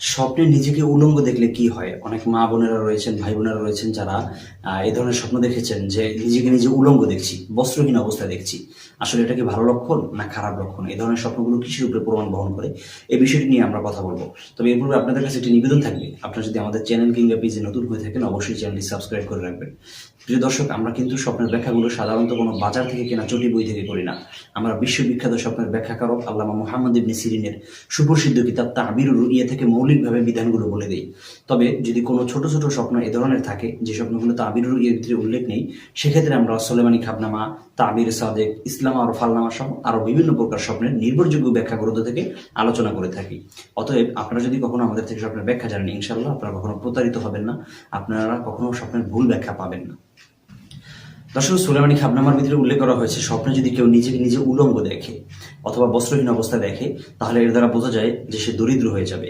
স্বপ্নে নিজেকে উলঙ্গ দেখলে কি হয়? অনেক মা বোনেরা রয়েছেন, ভাই বোনেরা রয়েছেন যারা এই ধরনের স্বপ্ন দেখেছেন যে নিজেকে নিজে উলঙ্গ দেখছি, বস্ত্রহীন অবস্থায় দেখছি। আসলে এটা কি ভালো লক্ষণ না খারাপ লক্ষণ? এই ধরনের স্বপ্নগুলো কিসের উপরে প্রমাণ বহন করে। এই বিষয়টি নিয়ে আমরা কথা বলব। তবে এর পূর্বে আপনাদের কাছে একটি নিবেদন থাকবে। আপনারা যদি আমাদের চ্যানেল কিংবা পেজে নতুন হয়ে থাকেন, অবশ্যই চ্যানেলটি সাবস্ক্রাইব করে রাখবেন। প্রিয় দর্শক, আমরা কিন্তু স্বপ্নের ব্যাখ্যাগুলো সাধারণত কোনো বাজার থেকে কেনা চটি বই থেকে করি না। আমরা বিশ্ববিখ্যাত স্বপ্নের ব্যাখ্যাকারক আল্লামা মোহাম্মদ ইবনে সিরিনের সুপ্রসিদ্ধ কিতাব তাবিরুর রুইয়া থেকে মৌলিকভাবে বিধানগুলো বলে দেই। তবে যদি কোনো ছোট ছোট স্বপ্ন এ ধরনের থাকে, যে স্বপ্নগুলো তাবিরুর রুইয়ার ভিতরে উল্লেখ নেই, সেক্ষেত্রে আমরা সোলেমানি খাবনামা, তাবির সাদেক, ইসলাম আর ফালনামা সহ আরও বিভিন্ন প্রকার স্বপ্নের নির্ভরযোগ্য ব্যাখ্যা গ্রন্থ থেকে আলোচনা করে থাকি। অতএব আপনারা যদি কখনো আমাদের থেকে স্বপ্নের ব্যাখ্যা জানেন ইনশাল্লাহ আপনারা কখনো প্রতারিত হবেন না, আপনারা কখনো স্বপ্নের ভুল ব্যাখ্যা পাবেন না। দর্শক, সুলেমানি খাবনামার ভিতরে উল্লেখ করা হয়েছে, স্বপ্নে যদি কেউ নিজেকে নিজে উলঙ্গ দেখে অথবা বস্ত্রহীন অবস্থায় দেখে, তাহলে এর দ্বারা বোঝা যায় যে সে দরিদ্র হয়ে যাবে।